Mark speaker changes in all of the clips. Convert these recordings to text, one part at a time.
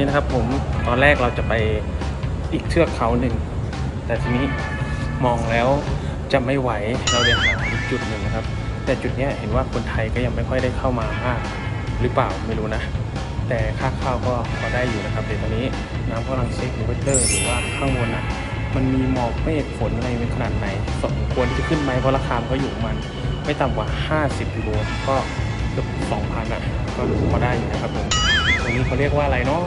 Speaker 1: นี้นะครับผมตอนแรกเราจะไปอีกเทือกเขาหนึ่ง แต่ทีนี้มองแล้วจะไม่ไหวเราเลยหาอีกจุดหนึ่งนะครับ แต่จุดนี้เห็นว่าคนไทยก็ยังไม่ค่อยได้เข้ามามากหรือเปล่าไม่รู้นะ แต่ค่าเข้าก็พอได้อยู่นะครับเดี๋ยวตอนนี้น้ำกำลังเช็คหรือว่าเตอร์หรือว่าข้างบนอะมันมีหมอกเมฆฝนอะไรเป็นขนาดไหนสมควรที่จะขึ้นไหมเพราะราคามก็อยู่มันไม่ต่ำกว่า 50ยูโรก็เกือบ2,000อะก็พอได้อยู่นะครับผมตรงนี้เขาเรียกว่าอะไรเนาะ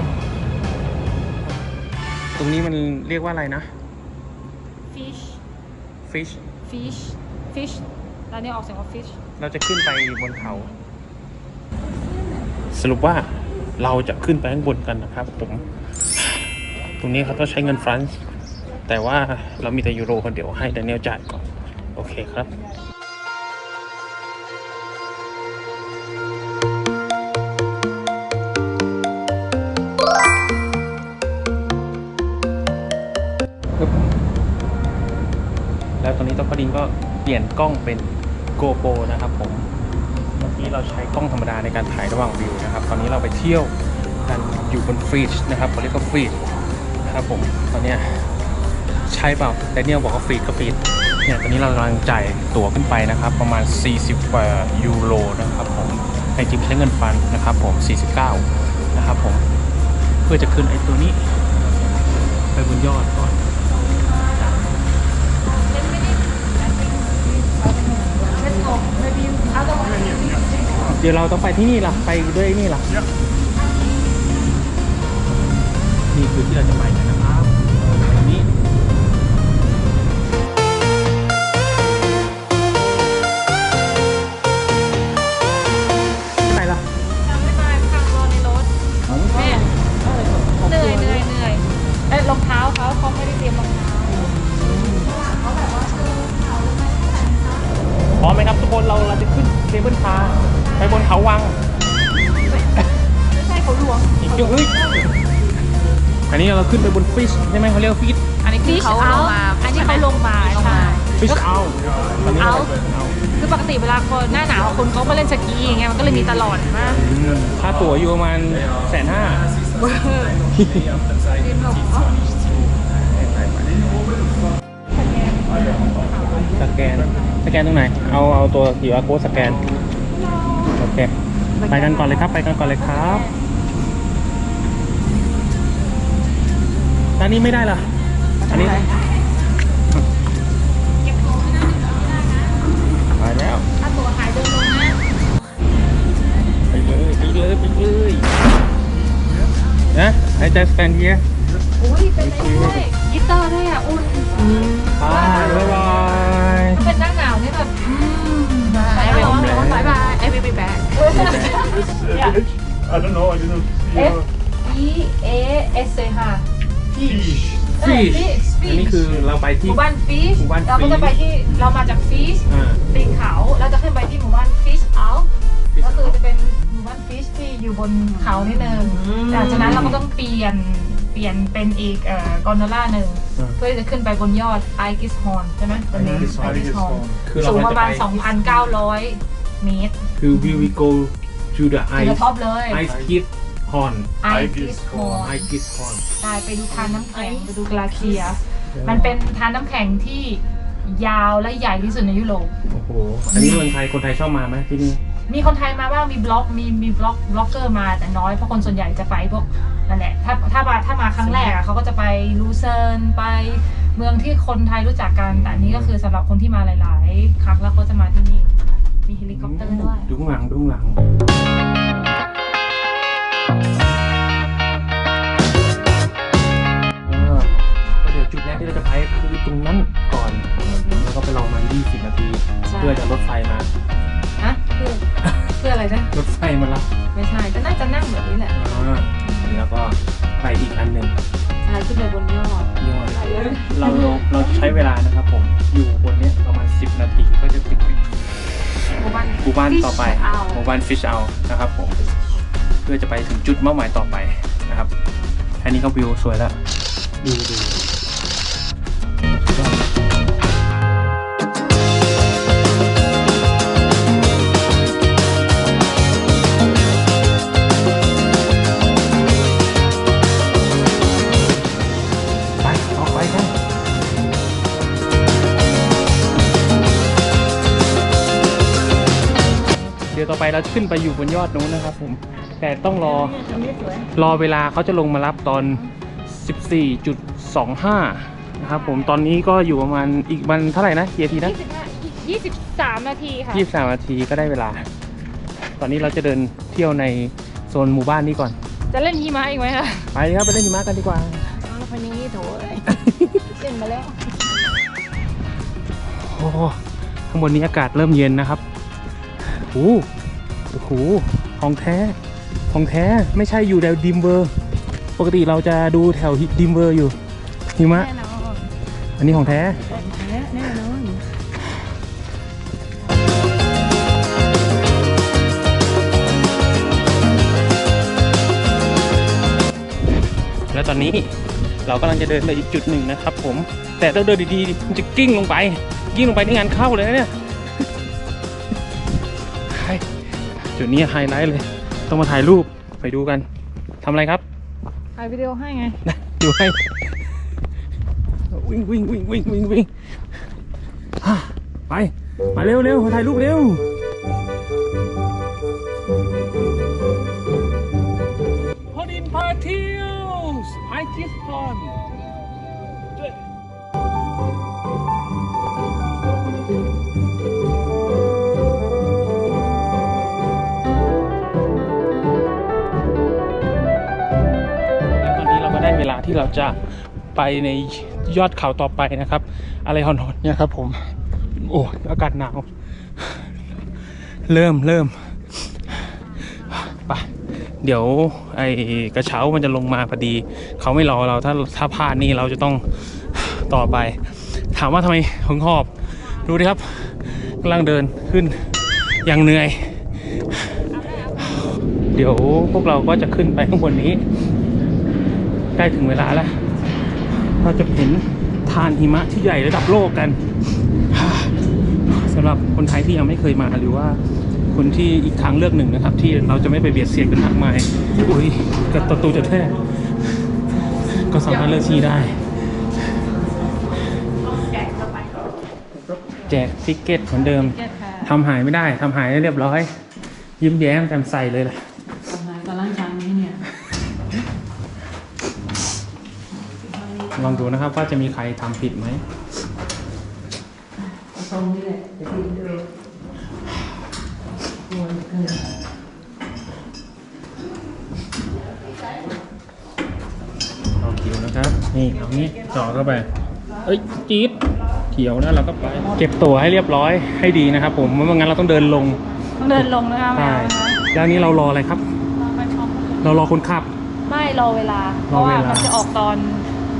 Speaker 1: รงนี้มันเรียกว่าอะไรนะ
Speaker 2: fish
Speaker 1: fish
Speaker 2: fish fish แล้วเนี่ยออกเสียงว่า fish
Speaker 1: เราจะขึ้นไปบนเขา สรุปว่าเราจะขึ้นไปข้างบนกันนะครับ ผม ตรงนี้เขาต้องใช้เงินฟรานซ์แต่ว่าเรามีแต่ยูโรคนเดียวให้แดเนียลจ่ายก่อน โอเคครับ แล้วตอนนี้ต้องพอดินก็เปลี่ยนกล้องเป็น GoPro นะครับผมเมื่อกี้เราใช้กล้องธรรมดาในการถ่ายระหว่างวิวนะครับ ตอนนี้เราไปเที่ยวกันอยู่บนฟรีชนะครับเขาเรียกว่าฟรีชนะครับผมตอนนี้ใช่เปล่าแดเนียลบอกว่าฟรีก็ฟรีเนี่ยตอนนี้เรากำลังจ่ายตั๋วขึ้นไปนะครับ ประมาณ 40กว่ายูโรนะครับผมในจริงใช้เงินฟันนะครับผม 49 นะครับผม เพื่อจะขึ้นไอ้ตัวนี้ ไปบนยอดก่ เดี๋ยวเราต้องไปที่นี่ล่ะ ไปด้วยนี่ล่ะ นี่คือที่เราจะไปนนะครับ
Speaker 2: เขาเรีย
Speaker 1: กฟิช
Speaker 3: อันนี้คือ
Speaker 2: Fish
Speaker 3: เขาล
Speaker 2: out
Speaker 3: งมา
Speaker 2: อันนี้เขาลงมา ใช่
Speaker 1: ฟิชเอาตอนนี้เรา
Speaker 2: Out
Speaker 1: เอา
Speaker 2: คือปกติเวลาคนหน้าหนาวคนเขามาเล่นสกีอย่างเงี้ยมันก็เลยมีตลอดมาก
Speaker 1: ค่าตั๋วอยู่ประมาณแสนห้าสแกน สแกนตรงไหน เอาเอาตัว QR code สแกน โอเค ไปกันก่อนเลยครับ ไปกันก่อนเลยครับ อันนี้ไม่ได้เหรออันนี้ไปแล้ว
Speaker 2: ถ้าตัวหายเดินลงนะ
Speaker 1: ไปเลยไปเลยไปเลยนะไอ้เจสแกนเฮีย
Speaker 2: อุ้ยเป็นอะไรด้วยกีตาร์ด้วยอะอุ่น
Speaker 1: บายบายบาย
Speaker 2: ถ้าเป็นหน้าหนาวเนี่ยแบบอืม
Speaker 3: ไอ้เป็นบายบาย I will be back
Speaker 4: I don't know, I didn't see
Speaker 2: F E A S เลยค่ะ
Speaker 4: fish.
Speaker 1: ฟิช
Speaker 2: Fish
Speaker 1: อันนี้คือเราไป
Speaker 2: ห
Speaker 1: ที่
Speaker 2: มู่บ้านฟิช
Speaker 1: หมู่บ้าน
Speaker 2: เราก็จะ
Speaker 1: Fish
Speaker 2: ไปที่เรามาจากฟิช
Speaker 1: อ่า
Speaker 2: ตีนเขาเราจะขึ้นไปที่หมู่บ้านฟิชเอาก็คือจะเป็นหมู่บ้านฟิชที่อยู่บนเขานิดนึงจากนั้นเราก็ต้องเปลี่ยนเปลี่ยนเป็นอีกเอ่อกอนโดล่าหนึ่ง
Speaker 1: อ่า
Speaker 2: เพื่อที่จะขึ้นไปบนยอดไอกิสฮอนใช่ไหมตัวนี้
Speaker 4: Aegis-
Speaker 2: Aegis
Speaker 4: Aegis
Speaker 2: Horn
Speaker 4: Horn
Speaker 1: คือเรา
Speaker 2: สูง
Speaker 1: ก็
Speaker 2: ประ
Speaker 1: จะ
Speaker 2: มาณ
Speaker 1: ไป
Speaker 2: 2,900 เมตร
Speaker 1: คือ we will go to the
Speaker 2: ถึง
Speaker 1: ice
Speaker 2: ท็อปเลย
Speaker 1: ice kid horn
Speaker 2: ไอ
Speaker 4: Aegis
Speaker 2: กิสฮอน
Speaker 1: ice kid horn
Speaker 2: ได้ไปดูทานน้ำแข็งไปดูกลาเคีย มันเป็นทานน้ำแข็งที่ยาวและใหญ่ที่สุดในยุโรป
Speaker 1: โอ้โห อันนี้เมืองไทยคนไทยชอบมาไหมที่นี่
Speaker 2: มีคนไทยมาบ้างมีบล็อกมีมีบล็อกบล็อกเกอร์มาแต่น้อยเพราะคนส่วนใหญ่จะไปพวกนั่นแหละถ้าถ้ามาถ้ามาครั้งแรกอะเขาก็จะไปลูเซิร์นไปเมืองที่คนไทยรู้จักกันแต่อันนี้ก็คือสำหรับคนที่มาหลาย ๆ ครั้งแล้วก็จะมาที่นี่ มีเฮลิคอปเตอร์ด้วย
Speaker 1: ดูข้างหลังดูข้างหลังเออ ก็เดี๋ยวจุดแรกที่เราจะไปคือตรงนั้นก่อน แล้วก็ไปรอมา20 นาที
Speaker 2: ใช่
Speaker 1: เพื่อจะรถไฟมา
Speaker 2: ฮะเพื่อเพื่ออะไรนะ
Speaker 1: รถไฟมารับ
Speaker 2: ไม่ใช่ก็น่าจะนั่งแบบนี้แหละ
Speaker 1: อ่าแล้วก็ไปอีกอันหนึ่ง
Speaker 2: ใช่ขึ้นไปบนยอด
Speaker 1: ยอดเราเราเราใช้เวลานะครับผม อยู่บนเนี้ยประมาณ 10 นาทีก็จะถึง
Speaker 2: หมู่บ้าน
Speaker 1: หมู่บ้านต่อไป
Speaker 2: Fish Owl
Speaker 1: หมู่บ้านฟิชเอานะครับผม เพื่อจะไปถึงจุดเป้าหมายต่อไปนะครับ อันนี้ก็วิวสวยแล้วดูดูเดี๋ยวต่อไปเราขึ้นไปอยู่บนยอดนู้นนะครับผม แต่ต้องรอรอเวลาเขาจะลงมารับตอน 14.25 นะครับผมตอนนี้ก็อยู่ประมาณอีกมันเท่าไหร่นะกี่นาทีนะ
Speaker 2: 23 นาทีค่ะ
Speaker 1: 23 นาทีก็ได้เวลา ตอนนี้เราจะเดินเที่ยวในโซนหมู่บ้านนี้ก่อน
Speaker 2: จะเล่นหิมะอีกไหมคะ
Speaker 1: ไปครับไปเล่นหิมะกันดีกว่า
Speaker 3: เอาคนนี้โถเส้นมาแล้ว
Speaker 1: โอ้โหข้างบนนี้อากาศเริ่มเย็นนะครับโอ้โหโอ้โหของแท้ ของแท้ไม่ใช่อยู่แถวดิมเวอร์ ปกติเราจะดูแถวดิมเวอร์อยู่หิมะ
Speaker 3: แน่นอน
Speaker 1: อันนี้ของแท้
Speaker 3: แท้แน่นอน
Speaker 1: แล้วตอนนี้เรากำลังจะเดินไปอีกจุดหนึ่งนะครับผม แต่ต้องเดินดีๆมันจะกิ้งลงไป กิ้งลงไปที่งานเข้าเลยนะเนี่ยไอ้จุดนี้ไฮไลท์เลย ต้องมาถ่ายรูปไปดูกันทำอะไรครับ
Speaker 2: ถ่ายวิดีโอให้ไง
Speaker 1: ดูให้วิ่งวิ่งวิ่งวิ่งวิ่งวิ่งฮ่าไป มาเร็วเร็วมาถ่ายรูปเร็ว วลาที่เราจะไปในยอดเขาต่อไปนะครับ อะไรหอนๆเนี่ยครับ ผม โอ้อากาศหนาว เริ่มเริ่มไปเดี๋ยวไอ้กระเช้ามันจะลงมาพอดี เขาไม่รอเราถ้าถ้าพลาดนี่เราจะต้องต่อไป ถามว่าทำไมหงหอบ ดูดิครับกำลังเดินขึ้นอย่างเหนื่อย เดี๋ยวพวกเราก็จะขึ้นไปข้างบนนี้ ใกล้ถึงเวลาแล้ว เราจะเห็นทานหิมะที่ใหญ่ระดับโลกกันสำหรับคนไทยที่ยังไม่เคยมาหรือว่าคนที่อีกทางเลือกหนึ่งนะครับ ที่เราจะไม่ไปเบียดเสียดกันมากมายอุ้ยกระตตูจะแท้ก็สามารถเลือกที่ได้ แจกทิกเก็ตเหมือนเดิมทำหายไม่ได้ทำหายได้เรียบร้อย ยิ้มแย้มแจ่มใสเลยแหละ
Speaker 3: ทำไมกำลังจังนี้เนี่ย
Speaker 1: ลองดูนะครับ ว่าจะมีใครทำผิดไหม
Speaker 3: ตรงนี้แหละเดี๋ยวพี่ดูโอ้ยเกิน
Speaker 1: เอาเขียวนะครับ นี่เอางี้จ่อเข้าไป เอ้ยจี๊ดเขียวนะเราก็ไป เก็บตัวให้เรียบร้อยให้ดีนะครับผมไม่งั้นเราต้องเดินลง
Speaker 2: ต้องเดินลงนะคะไม่
Speaker 1: ใช่
Speaker 2: เอานะคะ
Speaker 1: แล้วนี้เรารออะไรครับ เรารอคนขับ
Speaker 2: ไม่รอเวลา เพ
Speaker 1: รอ
Speaker 2: ราะ
Speaker 1: เว
Speaker 2: ว่า
Speaker 1: ลามั
Speaker 2: นจะออกตอน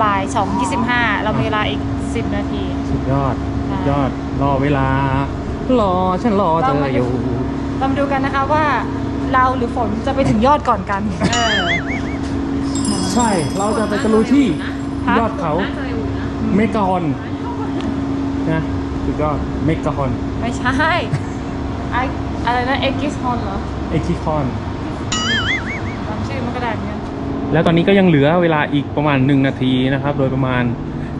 Speaker 2: บ่าย2.25 เรามีเวลาอีก 10 นาที
Speaker 1: สุดยอด
Speaker 2: ใช่
Speaker 1: สุดยอดรอเวลารอฉันรอเธออยู่
Speaker 2: เรามาดูกันนะคะว่าเราหรือฝนจะไปถึงยอดก่อนกัน
Speaker 3: เออ
Speaker 1: ใช่เราจะไปตะลุยที่
Speaker 2: ฮะ
Speaker 1: ยอดเขา
Speaker 3: น่าจะอยู่นะ
Speaker 1: เมกาฮอนนะสุดยอดเมกาฮอน
Speaker 2: ไม่ใช่ไออะไรนะเอ็กกิสฮอนเหรอ
Speaker 1: เอคิคอน
Speaker 2: จำชื่อมันก็ได้เหมือนกัน
Speaker 1: แล้วตอนนี้ก็ยังเหลือเวลาอีกประมาณ 1 นาทีนะครับ โดยประมาณ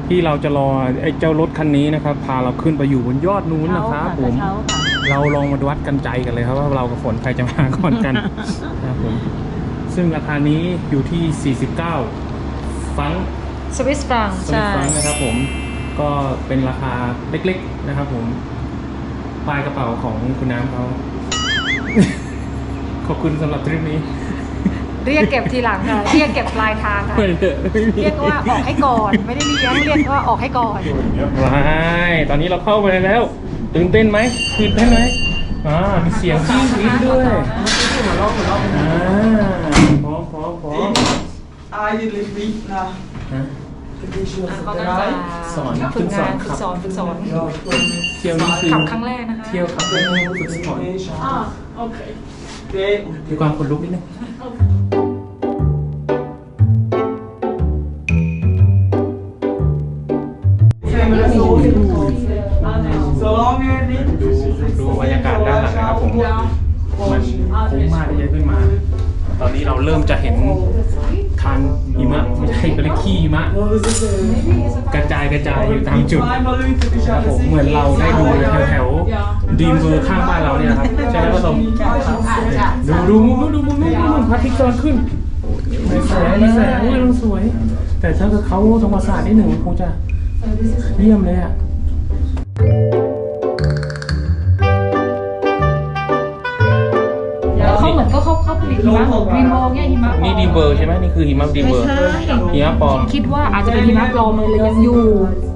Speaker 1: ที่เราจะรอไอ้เจ้ารถคันนี้นะครับ พาเราขึ้นไปอยู่บนยอดนู้นนะครับผม
Speaker 3: เขาค่ะ
Speaker 1: เราลองมาวัดกันใจกันเลยครับ ว่าเรากับฝนใครจะมาก่อนกันนะครับผมซึ่งราคานี้อยู่ที่ 49 ฟัง
Speaker 2: สวิสฟรัง
Speaker 1: สวิ
Speaker 2: ใช่
Speaker 1: ตฟังนะครับผมก็เป็นราคาเล็กๆนะครับผมปลายกระเป๋าของคุณน้ำเขา ขอบคุณสำหรับทริปนี้
Speaker 2: เรียกเก็บทีหลังค่ะเรียกเก็บปลายทางค่ะ
Speaker 1: ไม่เถอะไม่มี
Speaker 2: เรียกว่าออกให้ก่อนไม่ได้เลี้ยงเรียกว่าออกให้ก่อน
Speaker 1: ว้ายตอนนี้เราเข้าไปแล้วตื่นเต้นไหมตื่นเต้นไหมอ่ามีเสียงจิ้งกรี๊ดด้วยอ่าพร้อมพร้อมพร้อม
Speaker 4: Eigenlijk niet naar
Speaker 1: ฮะ
Speaker 4: de visual
Speaker 2: เขาก็จะ
Speaker 4: bedrijf.
Speaker 1: สอน
Speaker 2: ฝึกงานฝึกสอนฝึกสอน
Speaker 4: Ja, gewoon
Speaker 1: เที่ยวนี้คือ
Speaker 2: ขับครั้งแรกนะคะ
Speaker 1: เที่ยวขับ
Speaker 4: Ik
Speaker 1: เล่น
Speaker 4: ben
Speaker 1: ฝึกสอน
Speaker 4: Indonesië.
Speaker 3: อ๋อโอเค
Speaker 4: Oké,
Speaker 1: มีความขนลุกนิดนึง ที่เราเริ่มจะเห็นทานหิมะไม่ใช่เป็นขี้หิมะ กระจายกระจายอยู่ตามจุดครับผมเหมือนเราได้ดูแถวๆดีมเบอร์ข้างบ้านเราเนี่ยครับใช่ไหมผมดูดูมุมนู้นดูมุมนู้นมุมพระอาทิตย์กำลังขึ้นมีแสงมีแสงโอ้ยสวย แต่ถ้าเกิดเขาธรรมศาสตร์นิดหนึ่งคงจะเยี่ยมเลยอะ
Speaker 2: เขาเหมือนก็เขาเขาผลิตหิมะรีมเนี่
Speaker 1: เบอร์ใช่ไหมนี่คือหิมะดีมเบอร์
Speaker 2: ไม่ใช่
Speaker 1: หิมะปลอม
Speaker 2: คิดว่าอาจจะเป็นหิมะปลอมมันเลยยังอยู่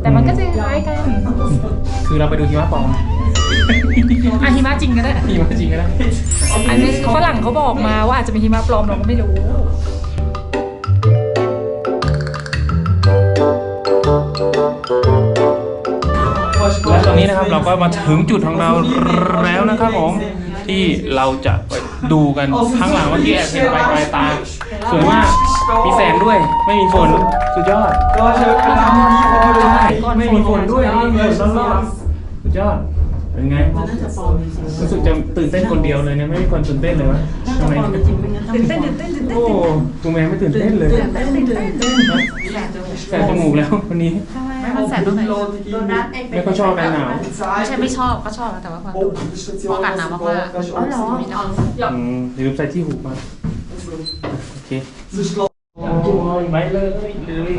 Speaker 2: แต่มันก็จะคล้ายกัน
Speaker 1: คือเราไปดูหิมะปลอม
Speaker 2: อะหิมะจริงก็ได้
Speaker 1: หิมะจริงก็ได้
Speaker 2: อันนี้ฝรั่งเขาบอกมาว่าอาจจะเป็นหิมะปลอมเราก็ไม่รู้
Speaker 1: และตอนนี้นะครับเราก็มาถึงจุดของเราแล้วนะครับผมที่เราจะไปดูกันข้างหลังเมื่อกี้แอบเห็นไปไกลตา สวยมาก มีแสงด้วย ไม่มีฝน สุดยอด
Speaker 4: Gosh, I can't
Speaker 1: ใช่ไม่มีฝนด้วยไม่มีฝนรอบๆสุดยอด เป็นไง รู้สึกจะตื่นเต้นคนเดียวเลยเนี่ยไม่มีคนตื่นเต้นเลยวะทำไม
Speaker 3: ตื่นเต้นตื่นเต้นตื่นเต้น
Speaker 1: โอ้กูแม่ไม่ตื่นเต้นเลย
Speaker 3: ตื่นเต้นตื่นเต้น
Speaker 1: แสบจมูกแล้ววันนี้
Speaker 2: ไม่มันแสบตรงไหน
Speaker 1: ไม่ค่อยชอบกันหนาว
Speaker 2: ไม่ใช่ไม่ชอบก็ชอบแต่ว่าความ
Speaker 4: เพราะ
Speaker 2: อากาศหนาวมากๆ
Speaker 4: อ๋อเหรอ
Speaker 1: อืมลืมใส่ที่หูมา โอเคไปเลยเลย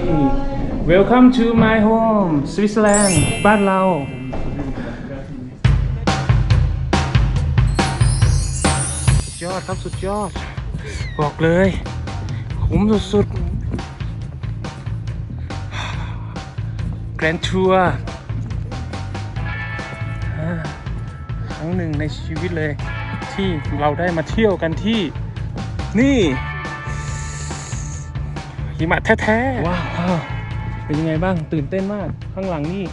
Speaker 1: Welcome to my home Switzerland บ้านเรา สุดยอดครับสุดยอด บอกเลย คุ้มสุดๆแกรนทัวร์ครั้งหนึ่งในชีวิตเลย ที่เราได้มาเที่ยวกันที่นี่ หิมะแท้ๆว้าวเป็นยังไงบ้างตื่นเต้นมาก ข้างหลังนี่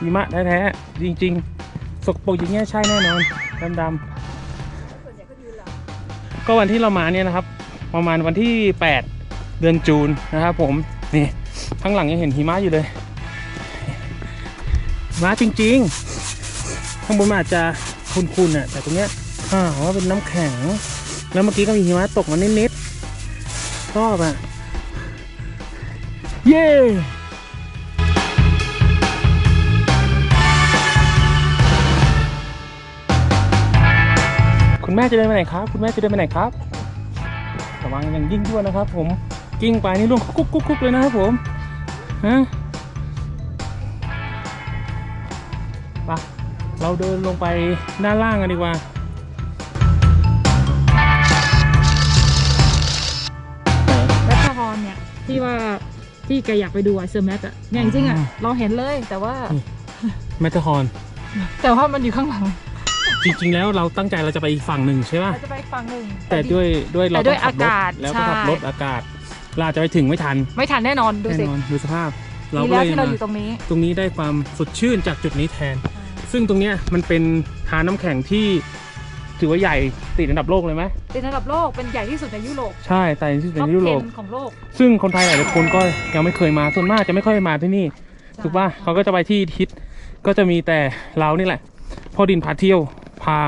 Speaker 1: หิมะแท้ๆจริง ๆ สกปรกอย่างเงี้ยใช่แน่นอนดำๆก็วันที่เรามาเนี่ยนะครับ ประมาณวันที่ 8 เดือนจูนนะครับผมนี่ข้างหลังยังเห็นหิมะอยู่เลยหิมะจริง ๆ ข้างบนมันอาจจะคุนๆน่ะแต่ตรงเนี้ยอ่าว่าเป็นน้ำแข็ง แล้วเมื่อกี้ก็มีหิมะตกมานิดๆชอบอะ ย้คุณแม่จะเดินไปไหนครับ คุณแม่จะเดินไปไหนครับ ระวังอย่างยิ่งด้วยนะครับ ผม กิ้งไปนี่ล่วงกุ๊กกุ๊กเลยนะครับผม ฮะไปเราเดินลงไปด้านล่างกันดีกว่า
Speaker 2: แมทฮอนเนี่ยที่ว่า ที่แกอยากไปดูอะเซอร์แมทอะเนี่ยจริงๆอะ
Speaker 1: อืม
Speaker 2: เราเห็นเลยแต่ว่า
Speaker 1: แมทเทอร์ฮอร์น
Speaker 2: แต่ว่ามันอยู่ข้างหลัง
Speaker 1: จริง ๆ แล้วเราตั้งใจเราจะไปอีกฝั่งหนึ่งใช่ป่ะ
Speaker 2: เราจะไปอีกฝั่งหนึ่ง
Speaker 1: แต่ด้วยด้วยเรา
Speaker 2: แต่ด้วย
Speaker 1: ต้องขับรถ
Speaker 2: อากาศ
Speaker 1: แล้วก็ขับ
Speaker 2: ใช่
Speaker 1: รถอากาศเราอาจจะไปถึงไม่ทัน
Speaker 2: ไม่ทันแน่นอนดู
Speaker 1: แน่
Speaker 2: สิ
Speaker 1: นอนดูสภาพ เรา
Speaker 2: ดี
Speaker 1: ก็
Speaker 2: แล้ว
Speaker 1: เลย
Speaker 2: ที่เรา
Speaker 1: มา
Speaker 2: อยู่ตรงนี้
Speaker 1: ตรงนี้ได้ความสดชื่นจากจุดนี้แทน ซึ่งตรงเนี้ยมันเป็นทานน้ำแข็งที่ ถือว่าใหญ่ติดอันดับโลกเลยไหม
Speaker 2: เป็นระดับโลกเป็นใหญ่ที่สุดในยุโรป
Speaker 1: ใช่แต่ที่สุด
Speaker 2: ท็อป
Speaker 1: ในยุโรป
Speaker 2: 10ของโลก
Speaker 1: ซึ่งคนไทยหลายๆคนก็ยังไม่เคยมาส่วนมากจะไม่ค่อยมาที่นี่ ถูกป่ะเขาก็จะไปที่ทิศก็จะมีแต่เรานี่แหละพ่อดินพาเที่ยวพา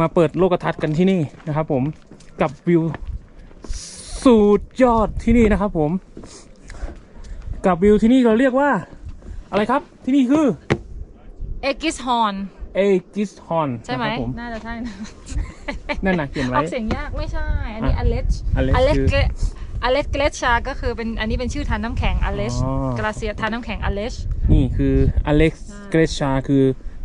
Speaker 1: มาเปิดโลกทัศน์กันที่นี่นะครับผมกับวิวสุดยอดที่นี่นะครับผม กับวิวที่นี่เราเรียกว่า อะไรครับที่นี่คือ
Speaker 2: เอกิสฮอน
Speaker 1: เอกิสฮอน
Speaker 2: ใช่ไหม
Speaker 1: ผม
Speaker 2: น่าจะใช่นะ
Speaker 1: นั่นนะเขียน
Speaker 2: อ
Speaker 1: ไว้
Speaker 2: อกเสียงยากไม่ใช่ อันนี้
Speaker 1: อะ
Speaker 2: อเลช
Speaker 1: Aletsch
Speaker 2: อเลช
Speaker 1: คือ
Speaker 2: อเลชเกลชา ก็คือเป็นอันนี้เป็นชื่อทานน้ำแข็งอเลช
Speaker 1: อ๋อ
Speaker 2: กราเซียทานน้ำแข็งอเลช
Speaker 1: นี่คืออเล็กซ์เกรชาคือ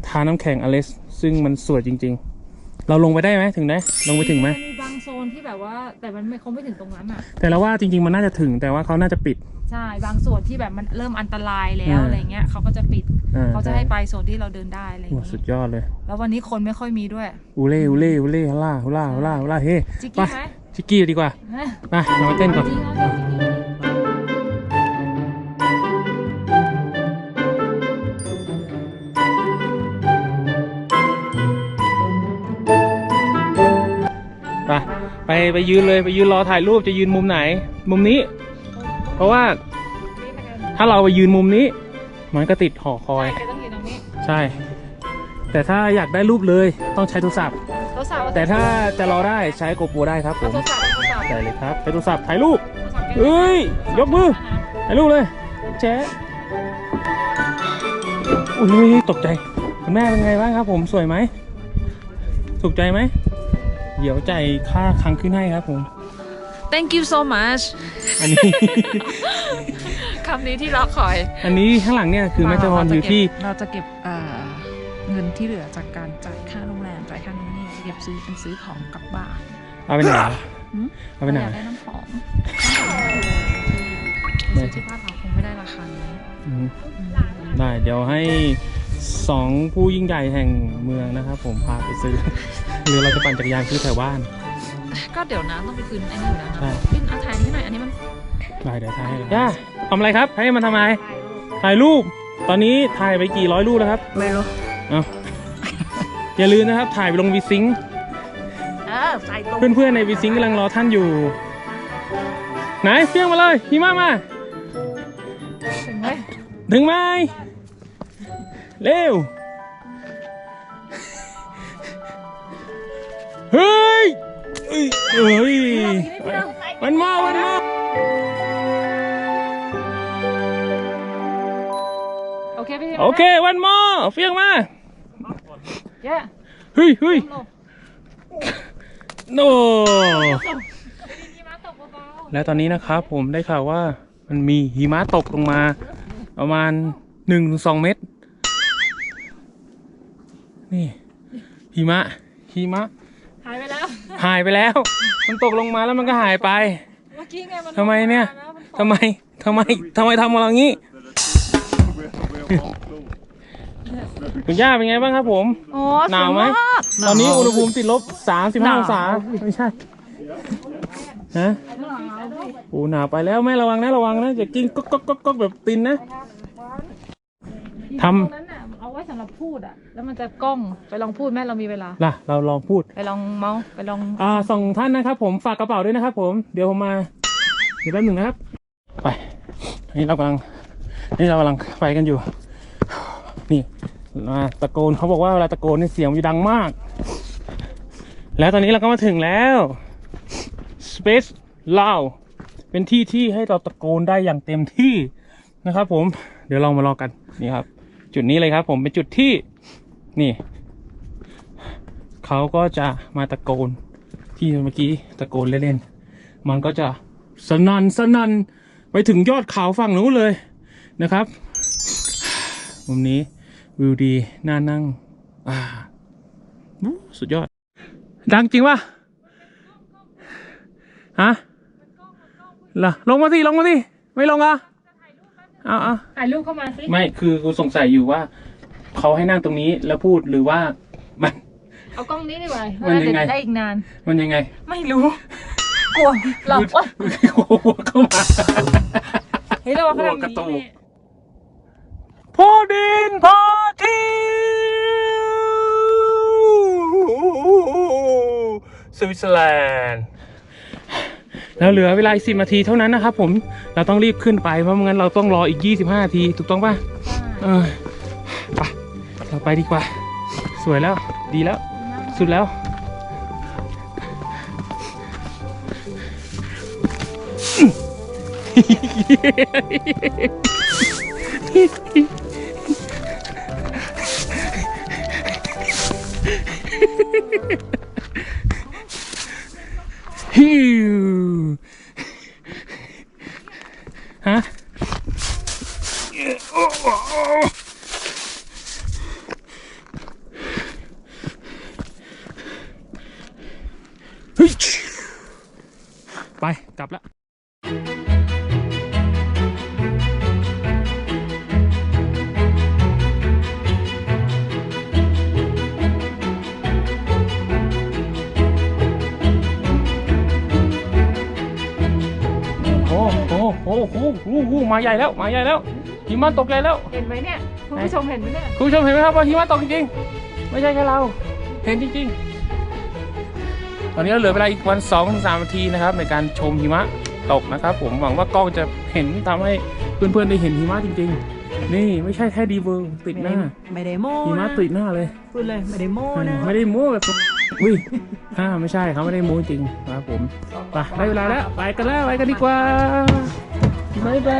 Speaker 1: ทาน้ำแข็งอเล็กซ์ซึ่งมันสวยจริง ๆ เราลงไปได้ไหมถึงได้ลงไปถึงไหม
Speaker 2: มันมีบางโซนที่แบบว่าแต่มันไม่คงไม่ถึงตรงนั้นอะ
Speaker 1: แต่เราว่าจริง ๆ มันน่าจะถึงแต่ว่าเขาน่าจะปิด
Speaker 2: ใช่ บางส่วนที่แบบมันเริ่มอันตรายแล้ว
Speaker 1: อ่า
Speaker 2: อะไรเงี้ยเขาก็จะปิด
Speaker 1: อ่
Speaker 2: เขาจะให้ไปโซนที่เราเดินได้อะไรอย่าง
Speaker 1: โอ้
Speaker 2: งี้
Speaker 1: สุดยอดเลย
Speaker 2: แล้ววันนี้คนไม่ค่อยมีด้วย
Speaker 1: อูเล่อูเล่อูเล่ฮาล่าฮาล่าฮาล่าฮาล่าเฮ้
Speaker 2: จิก
Speaker 1: ไป
Speaker 2: กี้ไหม
Speaker 1: จิกกี้ดีกว่า
Speaker 2: นะ
Speaker 1: ไปเราไปเต้นก่อน
Speaker 2: จริงเหรอ
Speaker 1: ไปไปไปยืนเลยไปยืนรอถ่ายรูปจะยืนมุมไหน มุมนี้ เพราะว่าถ้าเราไปยืนมุมนี้ มันก็ติดหอคอย
Speaker 2: ใช่แกต้องยืนตรงนี้
Speaker 1: ใช่ แต่ถ้าอยากได้รูปเลยต้องใช้โทรศัพท์
Speaker 2: โทรศัพท์
Speaker 1: แต่ถ้าจะรอได้ใช้โกโปรได้ครับผ
Speaker 2: เอา
Speaker 1: ม
Speaker 2: โทรศัพท์เอาโทรศัพท์
Speaker 1: ได้เลยครับใช้โทรศัพท์ถ่ายรูป เอ้ยยกมือ ถ่ายรูปเลยแจ๊ะอุ้ยตกใจ คุณแม่เป็นไงบ้างครับ ผมสวยไหมถูกใจไหม เดี๋ยวจ่ายค่าครั้งขึ้นให้ครับผม
Speaker 5: Thank you so much
Speaker 1: อันนี้
Speaker 5: คำนี้ที่รอคอย
Speaker 1: อันนี้ข้างหลังเนี่ยคือแม่จอนอยู่ที่
Speaker 5: เราจะเก็บเอ่อเงินที่เหลือจากการจ่ายค่าโรงแรมจ่ายค่านู่นนี่เก็บซื้อเป็นซื้อของกลับบ้าน
Speaker 1: เอาไปไหน
Speaker 5: หืม
Speaker 1: เอาไปไหน
Speaker 5: อยากได้น้ำหอมซื้อที่บ้านเราคงไม่ได้ราคานี้
Speaker 1: อืมได้เดี๋ยวให้สองผู้ยิ่งใหญ่แห่งเมืองนะครับผมพาไปซื้อ หรือเราจะปั่นจักรยานซื้อแถวบ้าน
Speaker 5: ก็เดี๋ยวนะต้องไปคืนไอ้นี่อยู่แล้ว
Speaker 1: ใช่
Speaker 5: นะบินเอาถ่ายนี้หน่อยอันนี้มัน
Speaker 1: ได้เดี๋ยวถ่ายให้เลยย่าทำอะไรครับ ให้มันทำอะไรถ่ายรูป ตอนนี้ถ่ายไปกี่ร้อยรูปแล้วครับ
Speaker 5: ไม่รู้
Speaker 1: เอาอย่าลืมนะครับ ถ่ายไปลงวีซิง
Speaker 5: เออใส่ตรง
Speaker 1: เพื่อนๆในวีซิงกำลังรอท่านอยู่ ไหนเฟี้ยงมาเลยหิมะมา
Speaker 5: ถึงไหม
Speaker 1: ถึงไหมเร็ว เฮ้ยเอ้ยเอ้ย มันมา มันมา
Speaker 2: โอเคพี่
Speaker 1: โอเควันมอเฟี้ยงมา
Speaker 2: เย้
Speaker 1: เฮ้ยเฮ้ยโน
Speaker 2: หิมะตกเบา
Speaker 1: และตอนนี้นะครับผมได้ข่าวว่ามันมีหิมะตกลงมา ประมาณหนึ่งสองเมตร นี่หิมะหิมะ
Speaker 2: ๆหายไปแล้ว
Speaker 1: หายไปแล้ว มันตกลงมาแล้วมันก็หายไป
Speaker 2: เมื่อกี้ไงมัน
Speaker 1: ทำไมเนี่ย
Speaker 2: ลงาแล้วมันตก
Speaker 1: ทำไม ทำไม ทำไมทำอะไรอย่างนี้ คุณย่าเป็นไงบ้างครับผม
Speaker 5: โอ้
Speaker 1: หนาวไหม
Speaker 5: สยก
Speaker 1: ตอนนี้อุณหภูมิติดลบ 35องศา ไม่ใช่ ฮะ โอ้หนาวไปแล้วแม่ระวังนะระวังนะอย่ากินก๊อกก๊อกก๊อกก๊อกแบบตินนะทำ
Speaker 2: ตรงนั้นน่ะเอาไว้สำหรับพูดอะ แล้วมันจะกล้องไปลองพูดแม่เรามีเวลา
Speaker 1: ล่ะ เราลองพูด
Speaker 2: ไปลองเมาส์ไปลอง
Speaker 1: อ่าสองท่านนะครับ ผมฝากกระเป๋าด้วยนะครับ ผม เดี๋ยวผมมา เดี๋ยวแป๊บหนึ่งนะครับ ไปอันนี้เรากำลัง นี่เรากำลังไปกันอยู่ นี่มาตะโกนเขาบอกว่าเวลาตะโกนนี่เสียงมันจะดังมาก แล้วตอนนี้เราก็มาถึงแล้ว Space l o u เป็นที่ที่ให้เราตะโกนได้อย่างเต็มที่นะครับ ผม เดี๋ยวเรามารอกันนี่ครับ จุดนี้เลยครับ ผมเป็นจุดที่นี่เขาก็จะมาตะโกนที่เมื่อกี้ตะโกนเล่นๆมันก็จะสนันสนันไปถึงยอดเขาฝั่งนู้นเลยนะครับมุมนี้ วิวดีน่านั่ง อ่าอู้สุดยอด ดังจริงปะฮะเหรอลงมาสิลงมาสิไม่ลงอะเอาเอา
Speaker 2: ถ่ายรูปเข้ามาสิ
Speaker 1: ไม่คือกูสงสัยอยู่ว่าเขาให้นั่งตรงนี้แล้วพูดหรือว่ามัน
Speaker 2: เอากล้องนี้ดีกว่า
Speaker 1: มันยังไง
Speaker 2: เดี๋วได้อีกนาน
Speaker 1: มันยังไง
Speaker 2: ไม่รู้กลัวเรา
Speaker 1: ดูหัวเข้ามา
Speaker 2: เฮ้ยเราว่าเขา
Speaker 1: หัว
Speaker 2: ทำ
Speaker 1: กระ
Speaker 2: นี้
Speaker 1: ตุก
Speaker 2: นี่
Speaker 1: พอดินพอทิว สวิตเซอร์แลนด์แล้วเหลือเวลาอีกสินาทีเท่านั้นนะครับผมเราต้องรีบขึ้นไปเพราะไม่งั้นเราต้องรออีก 25นาทีถูกต้องป่ะเออไปเราไปดีกว่า สวยแล้วดีแล้ว สุดแล้วฮิ วฮะเฮ้ย ใหญ่แล้วมาใหญ่แล้วหิมะตกใหญ่แล้ว
Speaker 2: เห็นไหมเนี่ยคุณผู้ชมเห็นไหมเนี่ย
Speaker 1: คุณผู้ชมเห็นไหมครับว่าหิมะตกจริงๆไม่ใช่แค่เรา เห็นจริงๆ ตอนนี้เราเหลือเวลาอีกวัน2อถึงสนาทีนะครับ ในการชมหิมะตกนะครับ ผมหวังว่ากล้องจะเห็นทำให้เพื่อนๆได้เห็นหิมะจริง ๆ นี่ไม่ใช่แค่ดีเวอร์ติดหน้า
Speaker 3: ไม่ได้โม้
Speaker 1: หิมะ
Speaker 3: นะ
Speaker 1: ติดหน้าเลย
Speaker 3: พูดเลยไม่ได้โม้นะ
Speaker 1: ไม่ได้โม้แบบอุ้ยอ่าไม่ใช่เขาไม่ได้มูจริงครับผมไปได้เวลาแล้ว ไปกันแล้วไปกันดีกว่า บา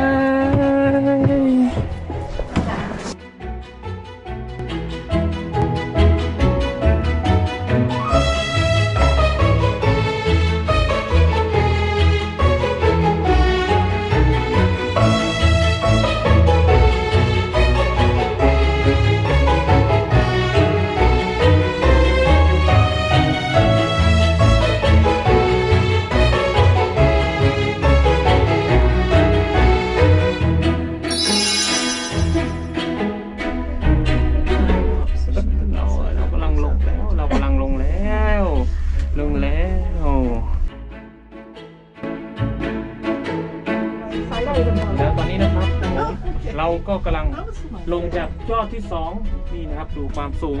Speaker 1: นี่นะครับดูความสูง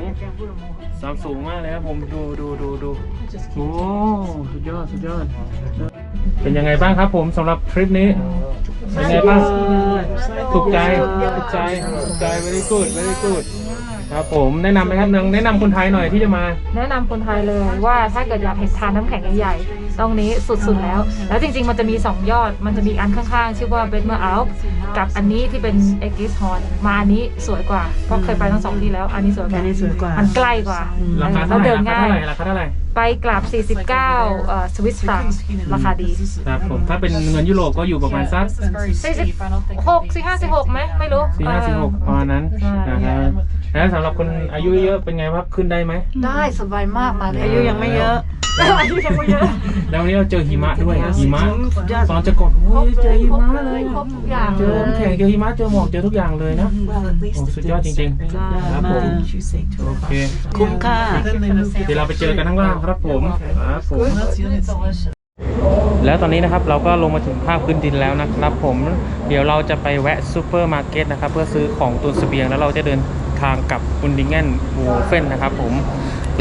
Speaker 1: ความสูงมากเลยครับผมดูดูดูดูโอ้สุดยอดสุดยอดเป็นยังไงบ้างครับผมสำหรับทริปนี้เป็นไงบ้างถูกใจถูกใจถูกใจ very good very good ครับผมแนะนำไหมครับนางแนะนำคนไทยหน่อยที่จะมา
Speaker 2: แนะนำคนไทยเลยว่าถ้าเกิดอยากเห็นทานน้ำแข็งใหญ่ๆ ตรงนี้สุดๆแล้ว แล้วจริง ๆ มันจะมี 2 ยอด มันจะมีอันข้างๆ ชื่อว่าเบดเมอร์อัลกับอันนี้ที่เป็นเอ็กซ์ฮอนมาอันนี้สวยกว่า เพราะเคยไปทั้งสองที่แล้ว อันนี้สวยก
Speaker 3: อั
Speaker 2: ว่าน
Speaker 3: นี้สวยกว่า
Speaker 2: มันใกล้กว่า
Speaker 1: ราคา
Speaker 2: แล้
Speaker 1: เท่าวไหร่
Speaker 2: เดิน
Speaker 1: ราคา
Speaker 2: ง่า
Speaker 1: เท่ายไหร่ราคาเท่าไหร่
Speaker 2: ไปกลับ 49เอ่อสวิสฟรังราคาดี
Speaker 1: ครับผม ถ้าเป็นเงินยุโรปก็อยู่ประมาณสัก
Speaker 2: 46 4 5 6ไหมไม่รู้
Speaker 1: สี่ห้าสิบหกประมาณนั้น
Speaker 2: ใช่
Speaker 1: นะครับ แล้วสำหรับคนอายุเยอะเป็นไงครับขึ้นได้ไหม
Speaker 6: ได้สบายมากมาเลย
Speaker 3: อายุยังไม่เยอะ
Speaker 2: อายุยังไม่เยอะ
Speaker 1: แล้ววันนี้เราเจอหิมะด้วยหิมะ
Speaker 3: สุดยอด
Speaker 1: ตอนจะก่อนโอ้ยเจอหิ
Speaker 2: ครบ
Speaker 1: มะ
Speaker 2: เล
Speaker 1: เลยย
Speaker 2: ครบทุกอย่าง
Speaker 1: เจอน้ำแข็งเจอหิมะเจอหมอกเจอทุกอย่างเลยนะโอ้สุดยอดจริงๆครับผมโอเค
Speaker 3: คุ้มค่า
Speaker 1: เดี๋ยวเราไปเจอกันข้างล่างครับผมครับผมแล้วตอนนี้นะครับเราก็ลงมาถึงภาคพื้นดินแล้วนะครับผมเดี๋ยวเราจะไปแวะซูเปอร์มาร์เก็ตนะครับเพื่อซื้อของตุนเสบียงแล้วเราจะเดิน ทางกับอุนดิงเกนวูเฟนนะครับผม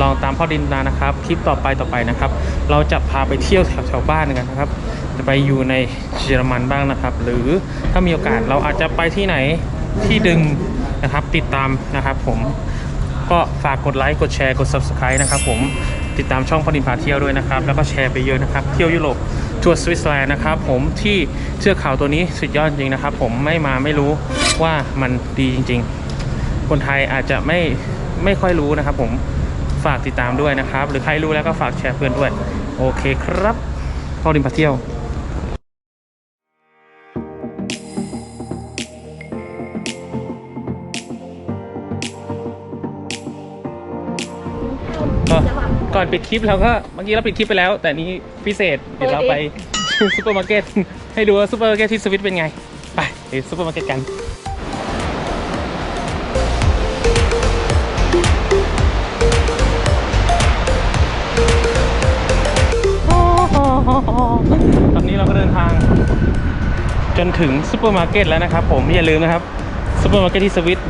Speaker 1: ลองตามพ่อดินมานะครับคลิปต่อไปต่อไปนะครับ เราจะพาไปเที่ยวแถวแถวๆบ้านกันนะครับ จะไปอยู่ในเยอรมันบ้างนะครับ หรือถ้ามีโอกาสเราอาจจะไปที่ไหนที่ดึงนะครับติดตามนะครับ ผมก็ฝากกดไลค์กดแชร์กด Subscribe นะครับ ผมติดตามช่องพอดินพาเที่ยวด้วยนะครับ แล้วก็แชร์ไปเยอะนะครับ เที่ยวยุโรปทัวร์สวิตเซอร์แลนด์นะครับ ผมที่เทือกเขาตัวนี้สุดยอดจริงนะครับ ผมไม่มาไม่รู้ว่ามันดีจริง ๆ คนไทยอาจจะไม่ไม่ค่อยรู้นะครับ ผมฝากติดตามด้วยนะครับ หรือใครรู้แล้วก็ฝากแชร์เพื่อนด้วย โอเคครับพอดินพาเที่ยวก็ก่อนปิดคลิปเราก็เมื่อกี้เราปิดคลิปไปแล้ว แต่นี้พิเศษเดี๋ยวเราไปซูเปอร์มาร์เก็ตให้ดูว่าซูเปอร์มาร์เก็ตที่สวิตเป็นไง ไปไปซูเปอร์มาร์เก็ตกัน ตอนนี้เราก็เดินทาง จนถึงซูเปอร์มาร์เก็ตแล้วนะครับ ผมอย่าลืมนะครับซูเปอร์มาร์เก็ตที่สวิต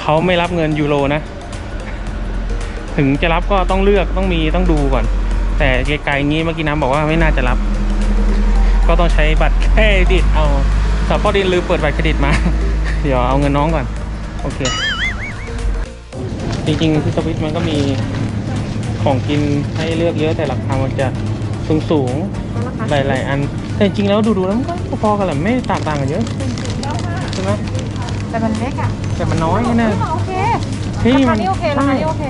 Speaker 1: เขาไม่รับเงินยูโรนะ ถึงจะรับก็ต้องเลือกต้องมีต้องดูก่อน แต่ไกลๆงี้เมื่อกี้น้ำบอกว่าไม่น่าจะรับ ก็ต้องใช้บัตรเครดิตเอาแต่พ่อดินลืมเปิดบัตรเครดิตมา เดี๋ยวเอาเงินน้องก่อน โอเค จริงๆที่สวิตมันก็มีของกินให้เลือกเยอะแต่ราคามันจะ สูงสูงๆหลายๆอัน แต่จริงๆแล้วดูๆแล้วมันก็พอๆกันแหละไม่แตกต่างกันเยอะใช่ไหม
Speaker 2: แต่มันเล็กอะ
Speaker 1: แต่มันน้อยแค่นั้น
Speaker 2: โอเค
Speaker 1: เฮ้ย
Speaker 2: ราคา
Speaker 1: มัน
Speaker 2: นี้โอเคราคานี้โอเค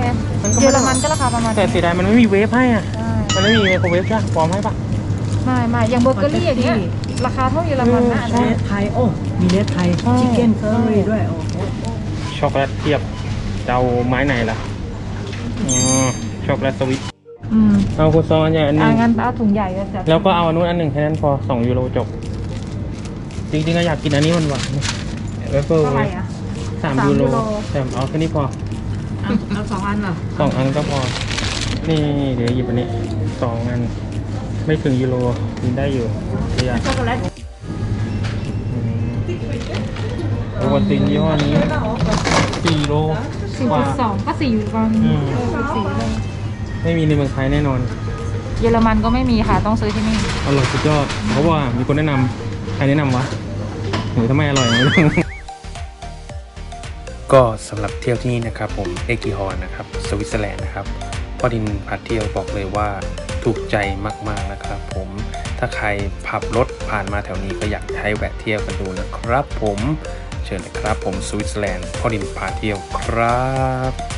Speaker 1: มันก็
Speaker 2: เย
Speaker 1: ไม่
Speaker 2: อร
Speaker 1: ได้
Speaker 2: มันก็ราคาประมาณ
Speaker 1: แต่เสียดายมันไม่มีเวฟให้อะ
Speaker 2: ใช่
Speaker 1: มันไม่มีไมโครเวฟใช่ปะพร้อมให้ปะ
Speaker 2: ไม่ไม่อย่างเบอร์เกอรี่อย่างเงี้ยราคาเท่าเยอรมันนะอัน
Speaker 3: เน
Speaker 2: นี้
Speaker 3: สไทยโอ้ มีเนสไทยชิคเก้นเคอรี่ด้วยโอ้โห
Speaker 1: ช็อกโกแลตเทียบจะเอาไม้ไหนล่ะอ๋อช็อกโกแลตสวิต
Speaker 2: อืม
Speaker 1: เอาคุณซองอันใหญ่อันหนึ
Speaker 2: อ่างงั้นเอาถุงใหญ่ก็จะ
Speaker 1: แล้วก็เอาอันนู้นอันหนึ่งแค่นั้นพอสองยูโรจบ จริงๆก็อยากกินอันนี้มันหวานเวเฟอร์
Speaker 2: เท่าไหร่อะ
Speaker 1: สาม
Speaker 2: สาม
Speaker 1: ยูโร
Speaker 2: ยูโร
Speaker 1: แต่เอาแค่นี้พอ
Speaker 3: เอาสองอันเหรอ
Speaker 1: สองอันก็พอ นี่เดี๋ยวหยิบอันนี้สองอัน ไม่ถึงยูโรกินได้อยู่เดียว
Speaker 3: ช็อกโกแลต
Speaker 1: อืมโอวัลตินยี่ห้อนี้สี่โล
Speaker 2: สี่
Speaker 1: กว่า
Speaker 2: จุดสองก็สี่อยู่ประมาณ
Speaker 1: อืม
Speaker 2: สี่เลย
Speaker 1: ไม่มีในเมืองไทยแน่นอน
Speaker 2: เยอรมันก็ไม่มีค่ะ ต้องซื้อที่นี่
Speaker 1: อร่อยสุดยอดเพราะว่ามีคนแนะนำใครแนะนำวะหรือทำไมอร่อยไม่รู้ก็สำหรับเที่ยวที่นี่นะครับผมเอกิฮอนนะครับสวิตเซอร์แลนด์นะครับก็อดินพาเที่ยวบอกเลยว่าถูกใจมากๆนะครับผมถ้าใครขับรถผ่านมาแถวนี้ก็อยากให้แวะเที่ยวกันดูนะครับผมเชิญนะครับผมสวิตเซอร์แลนด์พอดินพาเที่ยวครับ